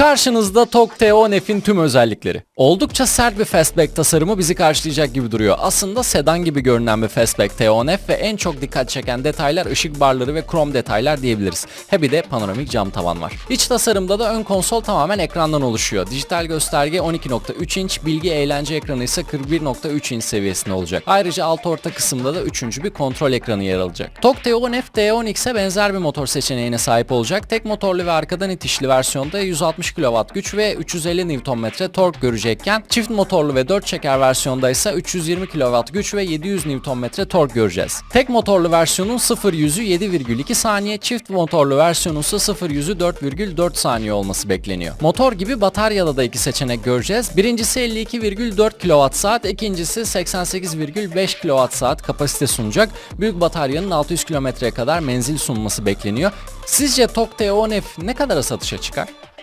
Karşınızda TOG TO-Nef'in tüm özellikleri. Oldukça sert bir fastback tasarımı bizi karşılayacak gibi duruyor. Aslında sedan gibi görünen bir fastback TO-Nef ve en çok dikkat çeken detaylar ışık barları ve krom detaylar diyebiliriz. He bir de panoramik cam tavan var. İç tasarımda da ön konsol tamamen ekrandan oluşuyor. Dijital gösterge 12.3 inç, bilgi eğlence ekranı ise 41.3 inç seviyesinde olacak. Ayrıca alt orta kısımda da üçüncü bir kontrol ekranı yer alacak. TOG TO-Nef D10X'e benzer bir motor seçeneğine sahip olacak. Tek motorlu ve arkadan itişli versiyonda 160 kW güç ve 350 Nm tork görecekken çift motorlu ve 4 çeker versiyonda ise 320 kW güç ve 700 Nm tork göreceğiz. Tek motorlu versiyonun 0 yüzü 7,2 saniye, çift motorlu versiyonun ise 0 yüzü 4,4 saniye olması bekleniyor. Motor gibi bataryada da iki seçenek göreceğiz. Birincisi 52,4 kWh, ikincisi 88,5 kWh kapasite sunacak. Büyük bataryanın 600 kilometreye kadar menzil sunması bekleniyor. Sizce TOG TO Nef ne kadara satışa çıkar?